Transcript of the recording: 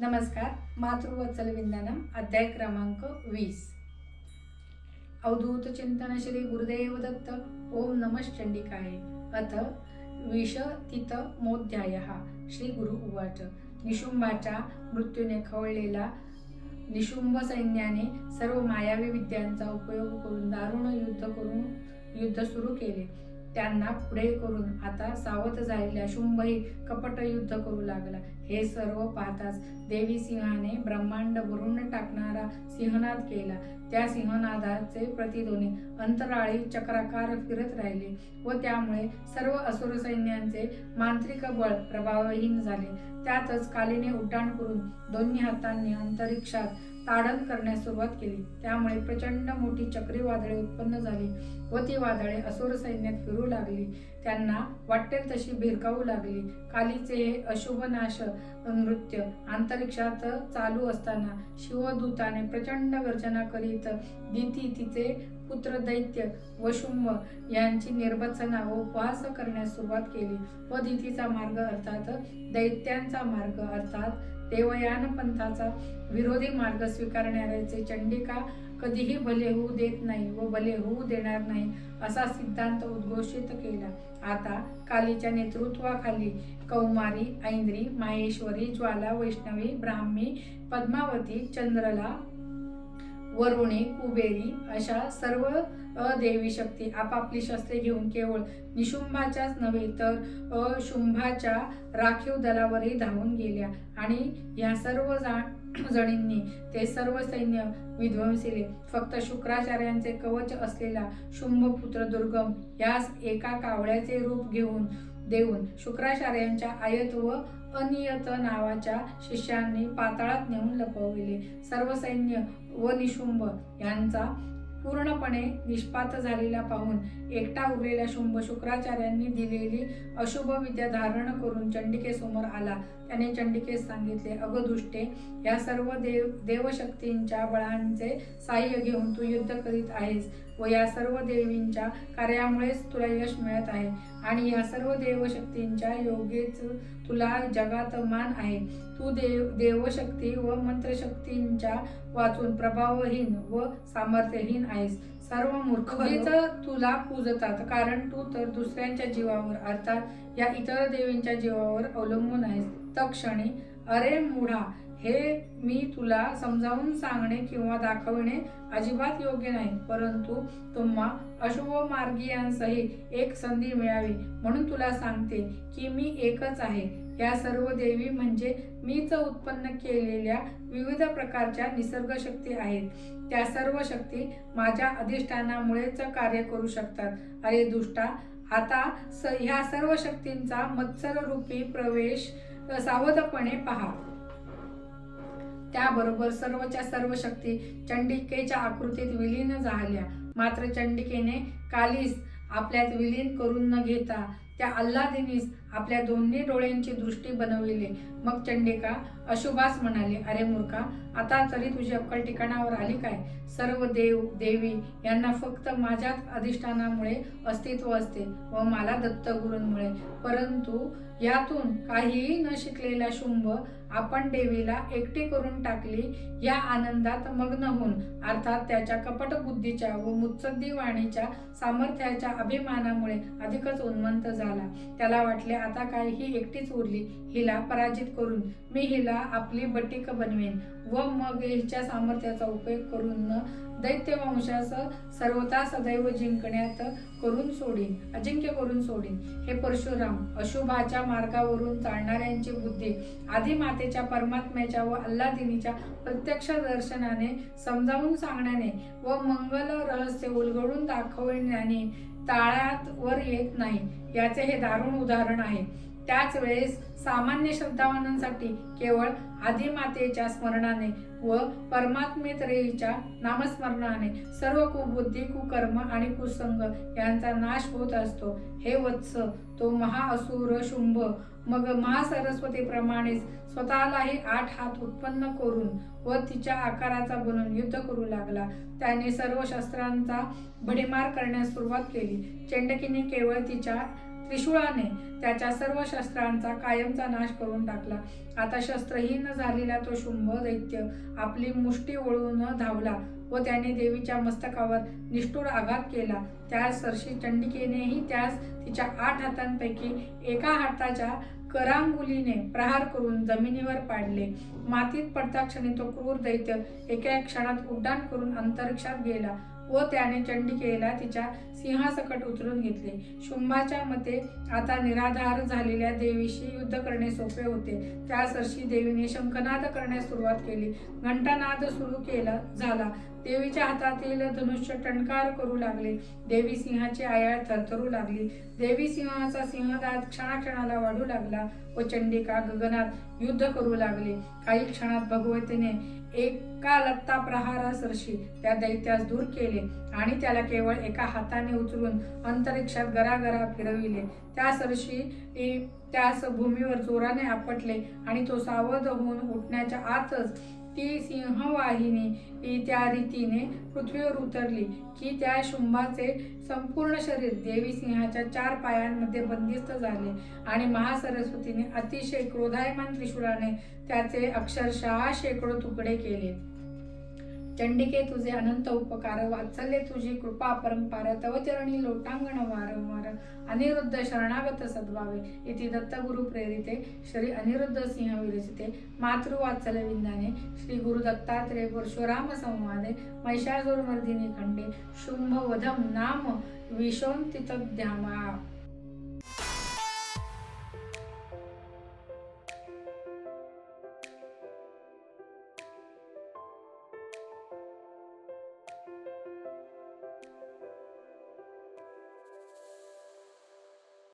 नमस्कार मातृवत्सल विंदनम अध्याय क्रमांक वीस. अवधूत चिंतन श्री गुरुदेव दत्त ओम नमश्चंडिकाय अथ विशतित मोध्याय श्री गुरु उवाच. निशुंबाच्या मृत्यूने खवळलेला निशुंभ सैन्याने सर्व मायावी विद्यांचा उपयोग करून दारुण युद्ध करून युद्ध सुरू केले. त्यांना पुढे करून आता सावध झालेल्या शुंभही कपट युद्ध करू लागला. हे सर्व पाहताच देवी सिंहाने ब्रह्मांड भरून टाकणारा सिंहनाद केला. त्या सिंहनादाचे प्रतिध्वनी अंतराळी चक्राकार फिरत राहिले व त्यामुळे सर्व असुर सैन्यांचे मांत्रिक बळ प्रभावहीन झाले. त्यातच कालीने उड्डाण करून दोन्ही हातांनी अंतरिक्षात ताडण करण्यास सुरुवात केली. त्यामुळे प्रचंड मोठी चक्रीवादळे उत्पन्न झाली व ती वादळे असुर सैन्यात फिरू लागली. त्यांना वाटेल तशी भिरकावू लागली. कालीचे हे अशुभनाश नृत्य अंतरिक्षात चालू असताना शिवदूताने प्रचंड गर्जना करीत दिती तिचे पुत्र दैत्य व शुंभ यांची निर्बत्सना व उपवास करण्यास सुरुवात केली. व दितीचा मार्ग अर्थात दैत्यांचा मार्ग अर्थात देवयान पंथाचा विरोधी मार्ग स्वीकारणाऱ्याचे चंडिका कधीही भले होऊ देत नाही व भले होऊ देणार नाही असा सिद्धांत उद्घोषित केला. आता कालीच्या नेतृत्वाखाली कौमारी ऐंद्री माहेश्वरी ज्वाला वैष्णवी ब्राह्मी पद्मावती चंद्रला वरुणी कुबेरी अशा सर्व देवी शक्ती आपापली शस्त्रे घेऊन केवळ निशुंभाच्याच नव्हे तर अशुंभाच्या राखीव दलावरही धावून गेल्या. आणि या सर्व जा जणींनी ते सर्व सैन्य विध्वंसिले. फक्त शुक्राचार्यांचे कवच असलेला शुंभपुत्र दुर्गम यास एका कावळ्याचे रूप घेऊन देऊन शुक्राचार्यांच्या आयत व अनियत नावाच्या शिष्यांनी पाताळात नेऊन लपविले. सर्व सैन्य व निशुंभ यांचा पूर्णपणे निष्पात झालेला पाहून एकटा उरलेल्या शुंभ शुक्राचार्यांनी दिलेली अशुभ विद्या धारण करून चंडिकेसमोर आला. त्याने चंडिकेस सांगितले अगदुष्टे या सर्व देव देवशक्तींच्या बळांचे साह्य घेऊन तू युद्ध करीत आहेस. व या सर्व देवींच्या कार्यामुळेच तुला यश मिळत आहे. आणि या सर्व देवशक्तींच्या योगेच तुला जगात मान आहे. तू देव देवशक्ती व मंत्रशक्तींच्या वाचून प्रभावहीन व सामर्थ्यहीन आहेस. सर्व मूर्ख तुला पूजतात कारण तू तर दुसऱ्यांच्या जीवावर अर्थात या इतर देवींच्या जीवावर अवलंबून आहेस. तक्षणी अरे मुढा हे मी तुला समजावून सांगणे किंवा दाखविणे अजिबात योग्य नाही. परंतु तुम्हा अशुभ मार्गीयांसही एक संधी मिळावी म्हणून तुला सांगते की मी एकच आहे. या सर्व देवी म्हणजे मीच उत्पन्न केलेल्या विविध प्रकारच्या निसर्ग शक्ती आहेत. त्या सर्व शक्ती माझ्या अधिष्ठानामुळेच कार्य करू शकतात. अरे दुष्टा आता स ह्या सर्व शक्तींचा मत्सर रूपी प्रवेश सावधपणे पहा. त्याबरोबर सर्वच्या सर्व शक्ती चंडिकेच्या आकृतीत विलीन झाल्या. मात्र चंडिकेने कालीस आपल्यात विलीन करून न घेता त्या अल्लादिनीस आपल्या दोन्ही डोळ्यांची दृष्टी बनविले. मग चंडिका अशुभास म्हणाले अरे मूर्खा आता तरी तुझी अक्कल ठिकाणावर आली काय? सर्व देव देवी यांना फक्त माझ्याच अधिष्ठानामुळे अस्तित्व असते व मला दत्तगुरूंमुळे. परंतु यातून काहीही न शिकलेला शुंभ आपण देवीला एकटी करून टाकली या आनंदात मग्न होऊन अर्थात त्याच्या कपट बुद्धीच्या व मुत्सद्दी वाणीच्या सामर्थ्याच्या अभिमानामुळे अधिकच उन्मंत झाला. त्याला वाटले आता काय ही एकटीच उरली हिला पराजित करून मी हिला आपली बटीक बनवेन व मग हिच्या सामर्थ्याचा उपयोग करून दैत्य वंशास सर्वता सदैव जिंकण्यात करून सोडीन अजिंक्य करून सोडीन. हे परशुराम अशुभाच्या मार्गावरून चालणाऱ्यांची बुद्धी आधी मातेच्या परमात्म्याच्या व अल्लादिनीच्या प्रत्यक्ष दर्शनाने समजावून सांगण्याने व मंगल रहस्य उलगडून दाखवण्याने ताळ्यात वर येत नाही. याचे हे दारुण उदाहरण आहे. त्याच वेळेस सामान्य श्रद्धावानांसाठी केवळ आदिमातेच्या स्मरणाने व परमात्मेतरेच्या नामस्मरणाने सर्व कुबुद्धी कुकर्म आणि कुसंग यांचा नाश होत असतो. हे वत्स तो महाअसुर शुंभ मग महासरस्वतीप्रमाणेच स्वतःलाही आठ हात उत्पन्न करून व तिच्या आकाराचा बनून युद्ध करू लागला. त्याने सर्व शस्त्रांचा भडीमार करण्यास सुरुवात केली. चेंडकीने केवळ तिच्या त्रिशूळाने त्याच्या सर्व शस्त्रांचा कायमचा नाश करून टाकला. आता शस्त्रहीन झालेला तो शुंभ दैत्य आपली मुष्टी वळून धावला व त्याने देवीच्या मस्तकावर निष्ठुर आघात केला. त्या सरशी चंडिकेनेही त्यास तिच्या आठ हातांपैकी एका हाताच्या करांगुलीने प्रहार करून जमिनीवर पाडले. मातीत पडता क्षणी तो क्रूर दैत्य एका क्षणात उड्डाण करून अंतरिक्षात गेला. व त्याने चंडिकेला तिच्या सिंहासकट उचलून घेतले. शुंभाच्या मते आता निराधार झालेल्या देवीशी युद्ध करणे सोपे होते. त्या सरशी देवीने शंखनाद करण्यास सुरुवात केली. घंटानाद सुरू केला झाला. देवीच्या हातातील धनुष्य टणकार करू लागले. देवी सिंहाची आयाळ थरथरू लागली. देवी सिंहाचा सिंहदात क्षणाक्षणाला वाढू लागला व चंडिका गगनात युद्ध करू लागले. काही क्षणात भगवतीने एका लत्ता प्रहारा सरशी त्या दैत्यास दूर केले आणि त्याला केवळ एका हाताने उचलून अंतरिक्षात गरागरा फिरविले. त्या सरशी त्यास भूमीवर जोराने आपटले आणि तो सावध होऊन उठण्याच्या आतच ती सिंहवाहिनी ही त्या रीतीने पृथ्वीवर उतरली की त्या शुंभाचे संपूर्ण शरीर देवी सिंहाच्या चार पायांमध्ये बंदिस्त झाले आणि महासरस्वतीने अतिशय क्रोधायमान त्रिशुराने त्याचे अक्षरशः शेकडो तुकडे केले. चंडिके तुझे अनंत उपकार वात्सल्य तुझी कृपा परंपार तव चरणी लोटांगण वारंवार अनिरुद्ध शरणागत सद्भावे. इति दत्तगुरु प्रेरिते श्री अनिरुद्ध सिंह विरचिते. मातृवात्सल्य विंदाने श्री गुरु दत्तात्रेय परशुराम संवादे. महिषासुरमर्दिनी खंडे. शुंभ वधम नाम विशोंतितध्यामा